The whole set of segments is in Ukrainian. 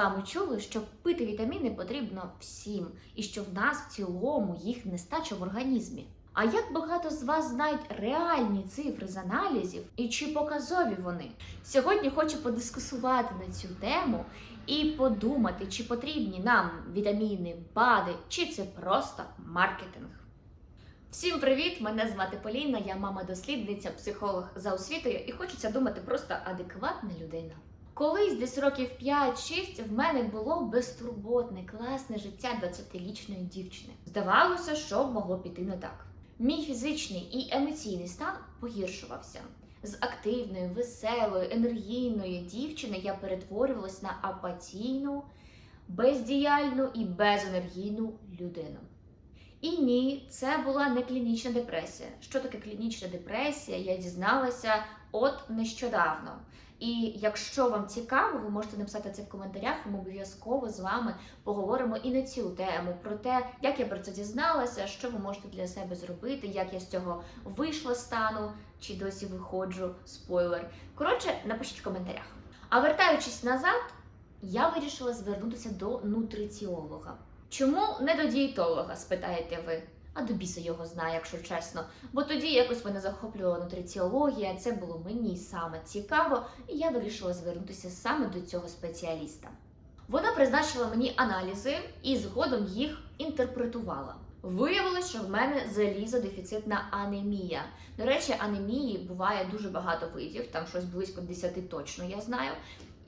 вами чули, що пити вітаміни потрібно всім, і що в нас в цілому їх нестача в організмі. А як багато з вас знають реальні цифри з аналізів і чи показові вони? Сьогодні хочу подискусувати на цю тему і подумати, чи потрібні нам вітаміни, БАДи, чи це просто маркетинг. Всім привіт! Мене звати Поліна, я мама-дослідниця, психолог за освітою і хочеться думати просто адекватна людина. Колись десь років 5-6 в мене було безтурботне, класне життя 20-річної дівчини. Здавалося, що могло піти не так. Мій фізичний і емоційний стан погіршувався. З активної, веселої, енергійної дівчини я перетворювалась на апатійну, бездіяльну і безенергійну людину. І ні, це була не клінічна депресія. Що таке клінічна депресія? Я дізналася от нещодавно. І якщо вам цікаво, ви можете написати це в коментарях. Ми обов'язково з вами поговоримо і на цю тему про те, як я про це дізналася, що ви можете для себе зробити, як я з цього вийшла стану, чи досі виходжу. Спойлер. Коротше, напишіть в коментарях. А вертаючись назад, я вирішила звернутися до нутриціолога. Чому не до дієтолога, спитаєте ви? А до біса його знає, якщо чесно. Бо тоді якось мене захоплювала нутриціологія, це було мені саме цікаво, і я вирішила звернутися саме до цього спеціаліста. Вона призначила мені аналізи і згодом їх інтерпретувала. Виявилось, що в мене залізодефіцитна анемія. До речі, анемії буває дуже багато видів, там щось близько 10 точно я знаю.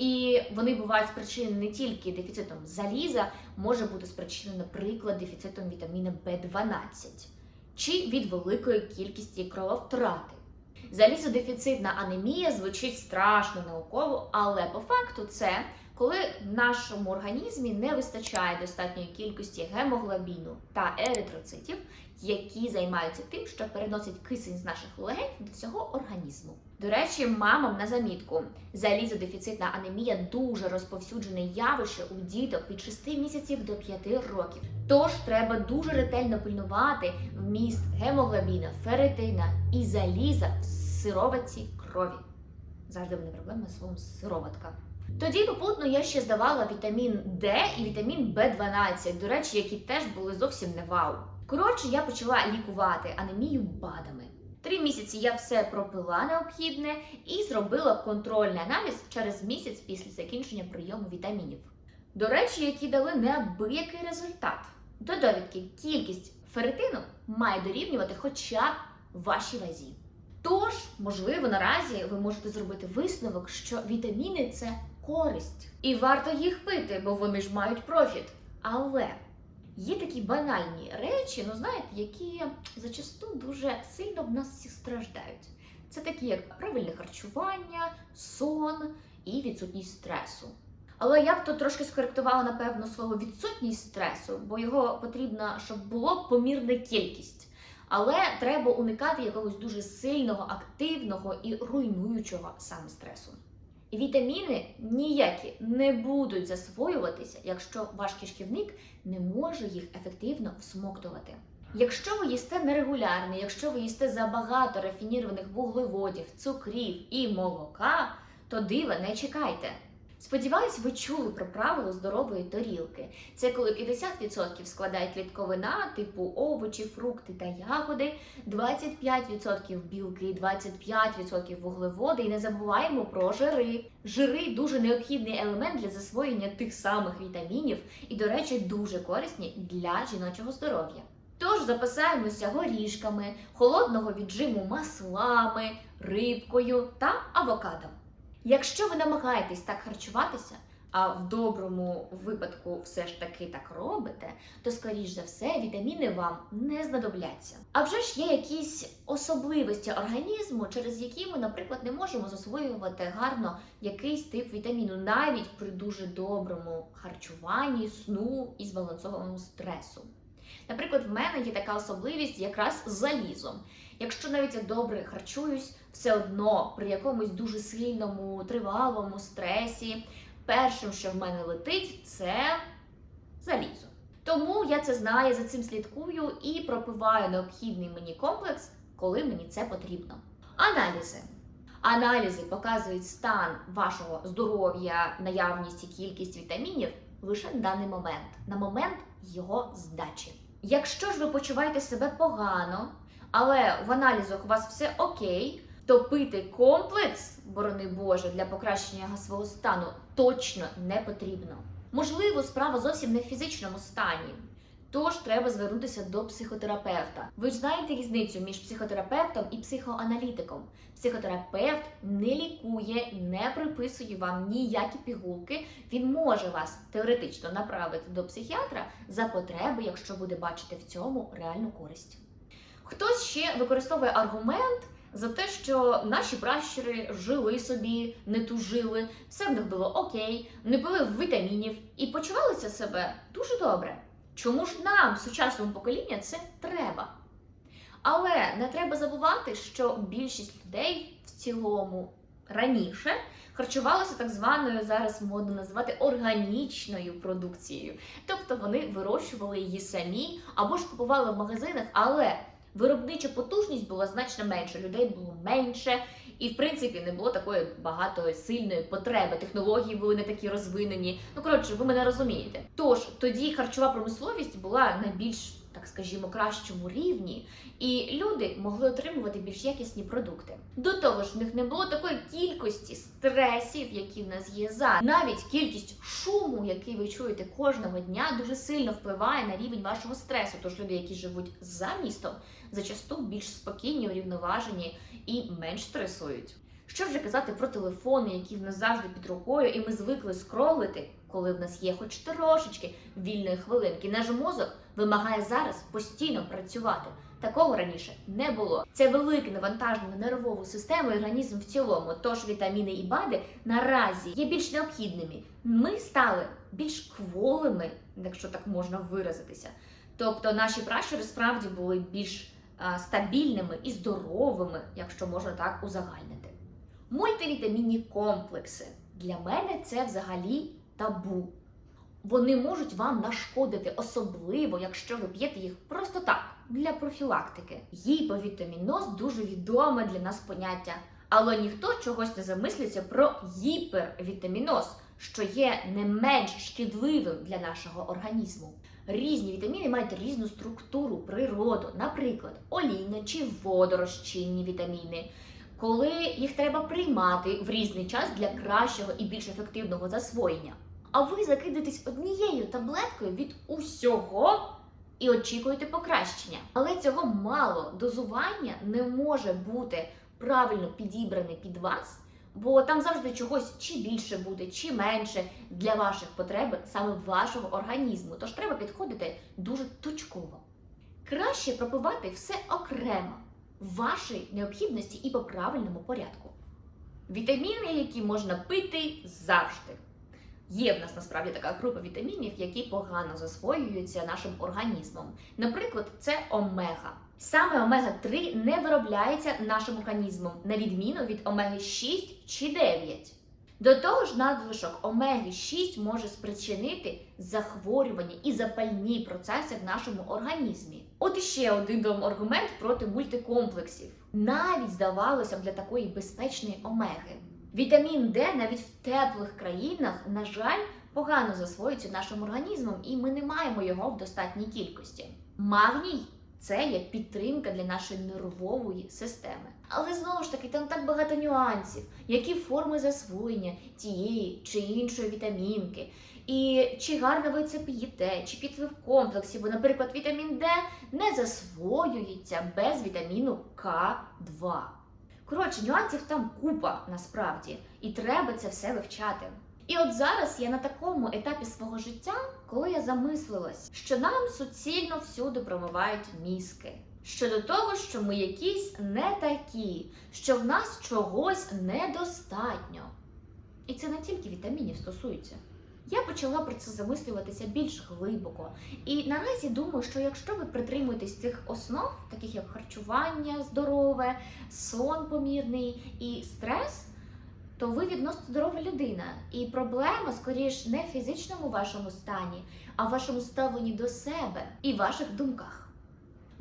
І вони бувають спричинені не тільки дефіцитом заліза, може бути спричинено, наприклад, дефіцитом вітаміна В12 чи від великої кількості крововтрати. Залізодефіцитна анемія звучить страшно науково, але по факту це коли в нашому організмі не вистачає достатньої кількості гемоглобіну та еритроцитів, які займаються тим, що переносять кисень з наших легень до всього організму. До речі, мамам на замітку, залізодефіцитна анемія дуже розповсюджене явище у діток від 6 місяців до 5 років. Тож треба дуже ретельно пильнувати вміст гемоглобіна, ферритина і заліза в сироватці крові. Завжди мене проблема словом сироватка. Тоді попутно я ще здавала вітамін Д і вітамін В12, до речі, які теж були зовсім не вау. Коротше, я почала лікувати анемію БАДами. Три місяці я все пропила необхідне і зробила контрольний аналіз через місяць після закінчення прийому вітамінів. До речі, які дали неабиякий результат. До довідки кількість ферритину має дорівнювати хоча б вашій вазі. Тож, можливо, наразі ви можете зробити висновок, що вітаміни це користь, і варто їх пити, бо вони ж мають профіт. Але є такі банальні речі, ну знаєте, які зачасту дуже сильно в нас всіх страждають. Це такі, як правильне харчування, сон і відсутність стресу. Але я б тут трошки скоректувала, напевно, слово відсутність стресу, бо його потрібно, щоб було помірна кількість. Але треба уникати якогось дуже сильного, активного і руйнуючого саме стресу. Вітаміни ніякі не будуть засвоюватися, якщо ваш кишківник не може їх ефективно всмоктувати. Якщо ви їсте нерегулярно, якщо ви їсте забагато рафінірованих вуглеводів, цукрів і молока, то дива не чекайте. Сподіваюсь, ви чули про правило здорової тарілки. Це коли 50% складає клітковина, типу овочі, фрукти та ягоди, 25% білки, 25% вуглеводи. І не забуваємо про жири. Жири дуже необхідний елемент для засвоєння тих самих вітамінів і, до речі, дуже корисні для жіночого здоров'я. Тож запасаємося горішками, холодного віджиму маслами, рибкою та авокадо. Якщо ви намагаєтесь так харчуватися, а в доброму випадку все ж таки так робите, то скоріш за все вітаміни вам не знадобляться. А вже ж є якісь особливості організму, через які ми, наприклад, не можемо засвоювати гарно якийсь тип вітаміну, навіть при дуже доброму харчуванні, сну і збалансованому стресу. Наприклад, в мене є така особливість якраз з залізом. Якщо навіть я добре харчуюсь, все одно при якомусь дуже сильному тривалому стресі, першим, що в мене летить, це залізо. Тому я це знаю, за цим слідкую і пропиваю необхідний мені комплекс, коли мені це потрібно. Аналізи. Аналізи показують стан вашого здоров'я, наявність і кількість вітамінів лише на даний момент, на момент його здачі. Якщо ж ви почуваєте себе погано, але в аналізах у вас все окей, то пити комплекс, борони Боже, для покращення свого стану точно не потрібно. Можливо, справа зовсім не в фізичному стані. Тож треба звернутися до психотерапевта. Ви ж знаєте різницю між психотерапевтом і психоаналітиком. Психотерапевт не лікує, не приписує вам ніякі пігулки. Він може вас теоретично направити до психіатра за потреби, якщо буде бачити в цьому реальну користь. Хтось ще використовує аргумент за те, що наші пращури жили собі, не тужили, все в них було окей, не пили вітамінів і почувалися себе дуже добре. Чому ж нам, сучасному поколінню, це треба? Але не треба забувати, що більшість людей в цілому раніше харчувалися так званою зараз модно називати органічною продукцією. Тобто вони вирощували її самі або ж купували в магазинах, але виробнича потужність була значно менша, людей було менше, і в принципі не було такої багато сильної потреби. Технології були не такі розвинені. Ну коротше, ви мене розумієте. Тож тоді харчова промисловість була на більш так скажімо, кращому рівні, і люди могли отримувати більш якісні продукти. До того ж, в них не було такої кількості стресів, які в нас є зараз. Навіть кількість шуму, який ви чуєте кожного дня, дуже сильно впливає на рівень вашого стресу. Тож люди, які живуть за містом, зачасту більш спокійні, урівноважені і менш стресують. Що вже казати про телефони, які в нас завжди під рукою, і ми звикли скролити, коли в нас є хоч трошечки вільної хвилинки. Наш мозок вимагає зараз постійно працювати. Такого раніше не було. Це велике навантаження на нервову систему і організм в цілому. Тож вітаміни і БАДи наразі є більш необхідними. Ми стали більш кволими, якщо так можна виразитися. Тобто наші пращури справді були більш а, стабільними і здоровими, якщо можна так узагальнити. Мультивітамінні комплекси для мене це взагалі табу. Вони можуть вам нашкодити, особливо, якщо ви п'єте їх просто так, для профілактики. Гіповітаміноз дуже відоме для нас поняття, але ніхто чогось не замислиться про гіпервітаміноз, що є не менш шкідливим для нашого організму. Різні вітаміни мають різну структуру, природу, наприклад, олійно чи водорозчинні вітаміни коли їх треба приймати в різний час для кращого і більш ефективного засвоєння. А ви закидаєтесь однією таблеткою від усього і очікуєте покращення. Але цього мало. Дозування не може бути правильно підібране під вас, бо там завжди чогось чи більше буде, чи менше для ваших потреб, саме вашого організму. Тож треба підходити дуже точково. Краще пропивати все окремо вашій необхідності і по правильному порядку. Вітаміни, які можна пити завжди. Є в нас насправді така група вітамінів, які погано засвоюються нашим організмом. Наприклад, це омега. Саме омега-3 не виробляється нашим організмом, на відміну від омеги 6 чи 9. До того ж, надлишок омеги 6 може спричинити захворювання і запальні процеси в нашому організмі. От іще один аргумент проти мультикомплексів. Навіть здавалося б для такої безпечної омеги. Вітамін Д навіть в теплих країнах, на жаль, погано засвоюється нашим організмом, і ми не маємо його в достатній кількості. Магній це є підтримка для нашої нервової системи. Але знову ж таки, там так багато нюансів, які форми засвоєння тієї чи іншої вітамінки. І чи гарно ви це п'єте, чи п'єте в комплексі, бо, наприклад, вітамін Д не засвоюється без вітаміну К2. Коротше, нюансів там купа насправді, і треба це все вивчати. І от зараз я на такому етапі свого життя, коли я замислилась, що нам суцільно всюди промивають мізки. Щодо того, що ми якісь не такі, що в нас чогось недостатньо. І це не тільки вітамінів стосується. Я почала про це замислюватися більш глибоко. І наразі думаю, що якщо ви притримуєтесь цих основ, таких як харчування здорове, сон помірний і стрес, то ви відносно здорова людина. І проблема, скоріш, не в фізичному вашому стані, а в вашому ставленні до себе і ваших думках.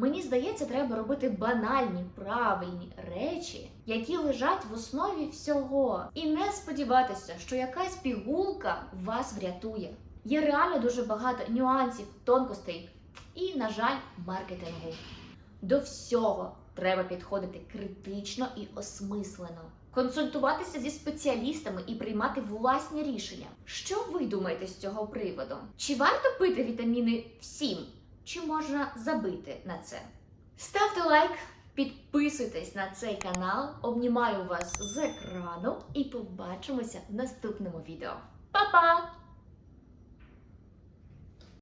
Мені здається, треба робити банальні правильні речі, які лежать в основі всього, і не сподіватися, що якась пігулка вас врятує. Є реально дуже багато нюансів, тонкостей і, на жаль, маркетингу. До всього треба підходити критично і осмислено, консультуватися зі спеціалістами і приймати власні рішення. Що ви думаєте з цього приводу? Чи варто пити вітаміни всім? Чи можна забити на це? Ставте лайк, підписуйтесь на цей канал, обнімаю вас з екрану і побачимося в наступному відео. Па-па!